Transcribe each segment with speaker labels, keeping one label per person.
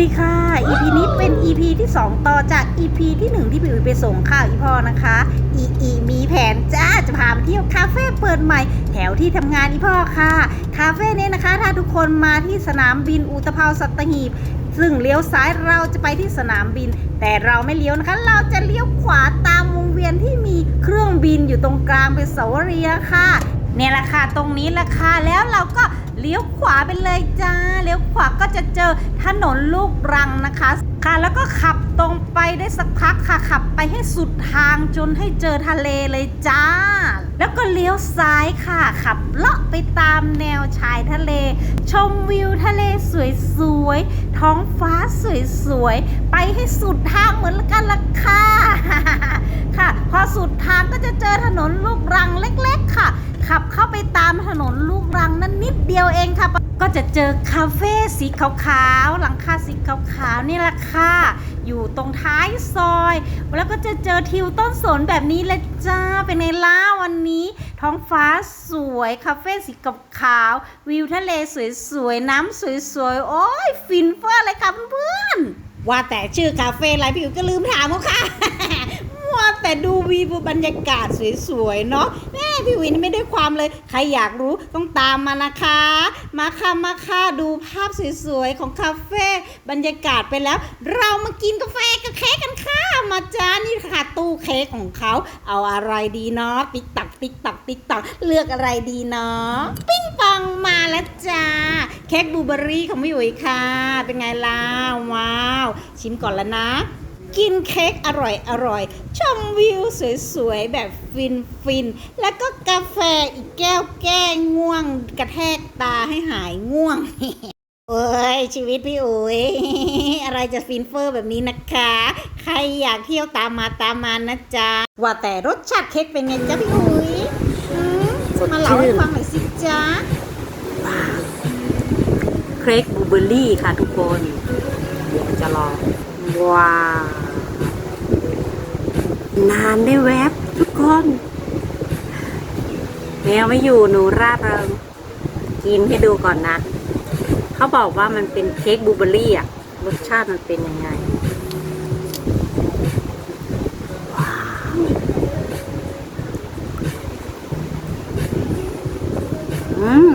Speaker 1: ดีค่ะ EP นี้เป็น EP ที่ 2 ต่อจาก EP ที่ 1 ที่พี่อุ๋ยไปส่งข้าวอีพ่อนะคะ อีอีมีแผนจ้าจะพาไปเที่ยวคาเฟ่เปิดใหม่ แถวที่ทำงานอีพ่อค่ะ คาเฟ่นี้นะคะ ถ้าทุกคนมาที่สนามบินอุตภาวสัตหีบ ซึ่งเลี้ยวซ้ายเราจะไปที่สนามบิน แต่เราไม่เลี้ยวนะคะ เราจะเลี้ยวขวาตามวงเวียนที่มีเครื่องบินอยู่ตรงกลางเป็นเสาวรียค่ะ เนี่ยแหละค่ะตรงนี้แหละค่ะแล้วเราก็เลี้ยวขวาไปเลยจ้า จะเจอถนนลูกรังนะคะค่ะแล้วก็ขับตรงไปได้สักพักค่ะขับไปให้สุดทางจนให้เจอทะเลเลยจ้า แล้วก็เลี้ยวซ้ายค่ะ ขับเลาะไปตามแนวชายทะเล ชมวิวทะเลสวยๆท้องฟ้าสวยๆไปให้สุดทางเหมือนกันละค่ะค่ะ พอสุดทางก็จะเจอถนนลูกรังเล็กๆค่ะ ขับเข้าไปตามถนนลูกรังนั้นนิดเดียวเองค่ะ ก็จะเจอคาเฟ่สีขาวๆ หลังคาสีขาวๆ นี่แหละค่ะ อยู่ตรงท้ายซอย แล้วก็จะเจอทิวต้นสนแบบนี้เลยจ้า เป็นไงล่าวันนี้ ท้องฟ้าสวย คาเฟ่สีขาวๆ วิวทะเลสวยๆ น้ำสวยๆ โอ้ย ฟินเฟ้อเลยค่ะเพื่อนๆ ว่าแต่ชื่อคาเฟ่อะไรพี่อยู่ก็ลืมถามเขาค่ะมัวแต่ดูวิวบรรยากาศสวยๆ เนาะ พี่วินไม่ได้ความเลย ใครอยากรู้ต้องตามมานะคะ มาค่ะมาค่ะดูภาพสวยๆของคาเฟ่บรรยากาศไปแล้ว เรามากินกาแฟกับเค้กกันค่ะมาจ้านี่ค่ะตู้เค้กของเขา เอาอะไรดีเนาะติ๊กตักติ๊กตักติ๊กตักเลือกอะไรดีเนาะปิ้งปองมาแล้วจ้าเค้กบลูเบอร์รี่ของพี่อุ๋ยค่ะ เป็นไงล่ะว้าว ชิมก่อนแล้วนะ กินเค้กอร่อยอร่อย ชมวิวสวยๆ แบบฟินฟินๆแล้วก็กาแฟอีกแก้วแก้ง่วง กระแทกตาให้หายง่วงเอ้ย ชีวิตพี่อุ๋ยอะไรจะฟินเฟอร์แบบนี้นะคะ ใครอยากเที่ยวตามมาตามมานะจ๊ะ ว่าแต่รสชาติเค้กเป็นไงจ๊ะพี่อุ๋ยอืม
Speaker 2: สดชื่น
Speaker 1: มาเล่าให้ฟังหน่อยสิจ๊ะ
Speaker 2: เค้กบลูเบอร์รี่ค่ะทุกคนเดี๋ยวจะลอง ว้าวนานได้แวบทุกคนแมวไม่อยู่หนูร่าเริงกินให้ดูก่อนนะ เขาบอกว่ามันเป็นเค้กบูเบอรี่อะรสชาติมันเป็นยังไงว้าว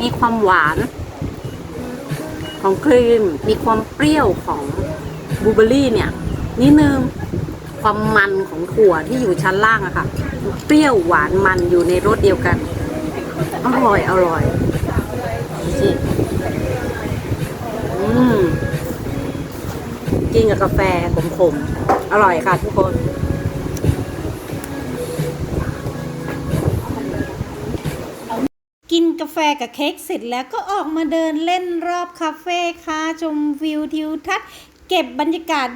Speaker 2: มีความหวาน ของครีม มีความเปรี้ยวของบลูเบอรี่เนี่ยนิดนึงความมันของถั่วที่อยู่ชั้นล่างอะค่ะ เปรี้ยวหวานมันอยู่ในรสเดียวกัน อร่อยอร่อยดูสิอืมกินกับกาแฟขมๆ อร่อยค่ะทุกค
Speaker 1: น กาแฟกับเค้กเสร็จแล้วก็ออกมาเดินเล่นรอบคาเฟ่ค่ะชมวิวทิวทัศน์เก็บบรรยากาศ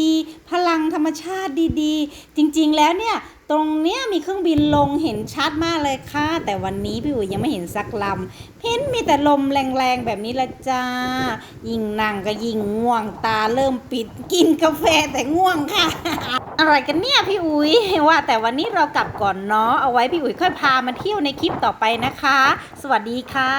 Speaker 1: ดีๆ พลังธรรมชาติดีๆ จริงๆ แล้วเนี่ย ตรงเนี้ยมีเครื่องบินลงเห็นชัดมากเลยค่ะ แต่วันนี้พี่อุ๋ยยังไม่เห็นสักลำเห็นมีแต่ลมแรงๆ แบบนี้ละจ้า ยิ่งนั่งก็ยิ่งง่วงตาเริ่มปิดกินกาแฟแต่ง่วงค่ะ อะไรกันเนี่ยพี่อุ๋ยว่าแต่วันนี้เรากลับก่อนเนาะเอาไว้พี่อุ๋ยค่อยพามาเที่ยวในคลิปต่อไปนะคะ สวัสดีค่ะ